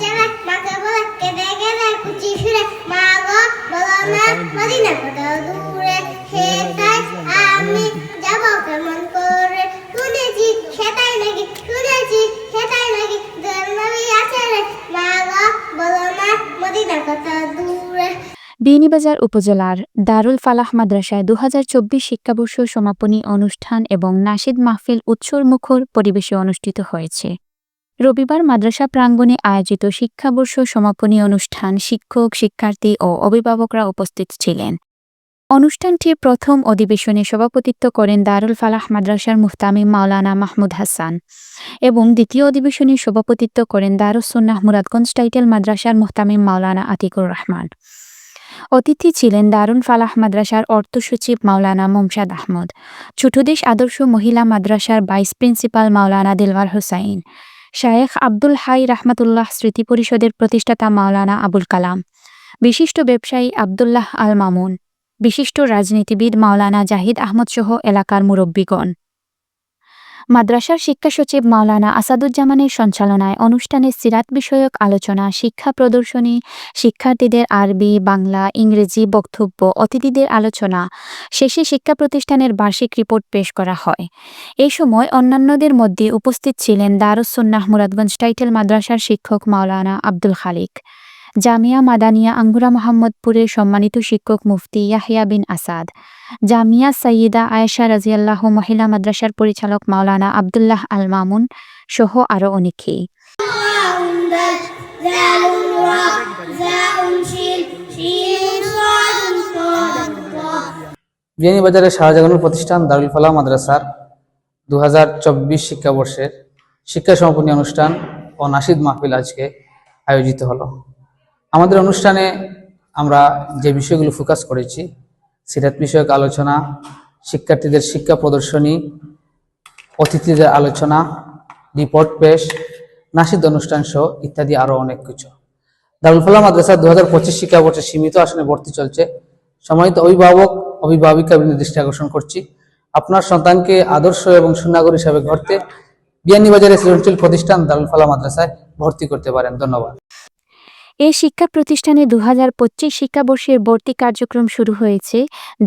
চেনে মাকে বলে কেঁদে কেঁদে কুচি ফিরে মা গো বলো না মদিনা কত দূরে তাই আমি যাব কেমন করে? শুনেছি সেটাই নাকি শুনেছি সেটাই নাকি জন্মবি আছে রে। মা গো বলো না মদিনা কত দূরে? বিয়ানীবাজার উপজেলার দারুল ফালাহ মাদ্রাসায় দু হাজার চব্বিশ শিক্ষাবর্ষ সমাপনী অনুষ্ঠান এবং নাশিদ মাহফিল উৎসর মুখর পরিবেশে অনুষ্ঠিত হয়েছে। রবিবার মাদ্রাসা প্রাঙ্গণে আয়োজিত শিক্ষাবর্ষ সমাপনী অনুষ্ঠান শিক্ষক, শিক্ষার্থী ও অভিভাবকরা উপস্থিত ছিলেন। অনুষ্ঠানটির প্রথম অধিবেশনে সভাপতিত্ব করেন দারুল ফালাহ মাদ্রাসার মুফতামিম মাওলানা মাহমুদ হাসান এবং দ্বিতীয় অধিবেশনে সভাপতিত্ব করেন দারুসুন্নাহ মুরাদগঞ্জ টাইটেল মাদ্রাসার মুহতামিম মাওলানা আতিকুর রহমান। অতিথি ছিলেন দারুণ ফালাহ মাদ্রাসার অর্থ সচিব মাওলানা মোমসাদ আহমদ, ছোটদেশ আদর্শ মহিলা মাদ্রাসার ভাইস প্রিন্সিপাল মাওলানা দিলওয়ার হোসাইন শায়েখ আব্দুল হাই রাহমাতুল্লাহ স্মৃতি পরিষদের প্রতিষ্ঠাতা মাওলানা আবুল কালাম, বিশিষ্ট ব্যবসায়ী আবদুল্লাহ আল মামুন, বিশিষ্ট রাজনীতিবিদ মাওলানা জাহিদ আহমদ সহ এলাকার মুরব্বীগণ। মাদ্রাসার শিক্ষা সচিব মাওলানা আসাদুজ্জামানের সঞ্চালনায় অনুষ্ঠানে সিরাত বিষয়ক আলোচনা, শিক্ষা প্রদর্শনী, শিক্ষার্থীদের আরবি, বাংলা, ইংরেজি বক্তব্য, অতিথিদের আলোচনা, শেষে শিক্ষা প্রতিষ্ঠানের বার্ষিক রিপোর্ট পেশ করা হয়। এই সময় অন্যান্যদের মধ্যে উপস্থিত ছিলেন দারুসুন্নাহ মুরাদগঞ্জ টাইটেল মাদ্রাসার শিক্ষক মাওলানা আব্দুল খালিক। জামিয়া মাদানিয়া আঙ্গুরা মোহাম্মদপুরের সম্মানিত শিক্ষক মুফতি ইয়াহিয়া বিন আসাদ, জামিয়া সাইয়িদা আয়েশা রাজিয়াল্লাহ মহিলা মাদ্রাসার পরিচালক মাওলানা আবদুল্লাহ আল মামুন সহ আরও অনেকেই। বিয়ানীবাজারে শাহজাগানুর প্রতিষ্ঠান দারুল ফালা মাদ্রাসার দু হাজার চব্বিশ শিক্ষাবর্ষের শিক্ষা সমাপনী অনুষ্ঠান ও নাসিদ মাহফিল আজকে আয়োজিত হলো। আমাদের অনুষ্ঠানে আমরা যে বিষয়গুলো ফোকাস করেছি, সিরাত বিষয়ক আলোচনা, শিক্ষার্থীদের শিক্ষা প্রদর্শনী, অতিথিদের আলোচনা রিপোর্ট পেশ, নাসিদ অনুষ্ঠান সহ ইত্যাদি আরও অনেক কিছু। দারুল ফালাহ মাদ্রাসা দু হাজার পঁচিশ শিক্ষাবর্ষে সীমিত আসনে ভর্তি চলছে। সম্মানিত অভিভাবক, অভিভাবিকা দৃষ্টি আকর্ষণ করছি। আপনার সন্তানকে আদর্শ এবং সুনাগর হিসাবে গড়তে বিয়ানীবাজারের সৃজনশীল প্রতিষ্ঠান দারুল মাদ্রাসায় ভর্তি করতে পারেন। ধন্যবাদ। এই শিক্ষা প্রতিষ্ঠানে দু হাজার পঁচিশ শিক্ষাবর্ষের ভর্তি কার্যক্রম শুরু হয়েছে,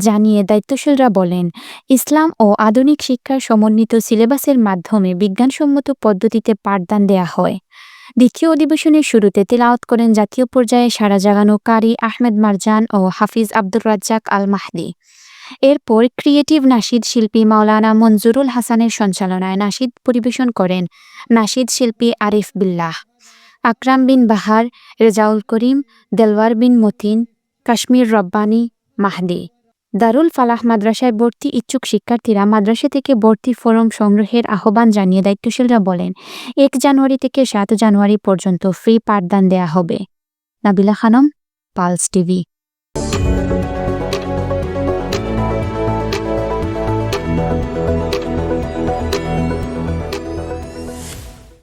জানিয়ে দায়িত্বশীলরা বলেন, ইসলাম ও আধুনিক শিক্ষার সমন্বিত সিলেবাসের মাধ্যমে বিজ্ঞানসম্মত পদ্ধতিতে পাঠদান দেয়া হয়। দ্বিতীয় অধিবেশনের শুরুতে তেলাওয়াত করেন জাতীয় পর্যায়ে সারা জাগানো কারি আহমেদ মারজান ও হাফিজ আব্দুর রাজ্জাক আল মাহদি এরপর ক্রিয়েটিভ নাশিদ শিল্পী মাওলানা মঞ্জুরুল হাসানের সঞ্চালনায় নাশিদ পরিবেশন করেন নাশিদ শিল্পী আরিফ বিল্লাহ। আকরাম বিন বাহার, রেজাউল করিম, দেলওয়ার বিন মতিন, কাশ্মীর রব্বানি, মাহদি। দারুল ফালাহ মাদ্রাসায় ভর্তি ইচ্ছুক শিক্ষার্থীরা মাদ্রাসা থেকে ভর্তি ফরম সংগ্রহের আহ্বান জানিয়ে দায়িত্বশীলরা বলেন, এক জানুয়ারি থেকে সাত জানুয়ারি পর্যন্ত ফ্রি পাঠদান দেয়া হবে। Nabila Khanam, Pulse TV.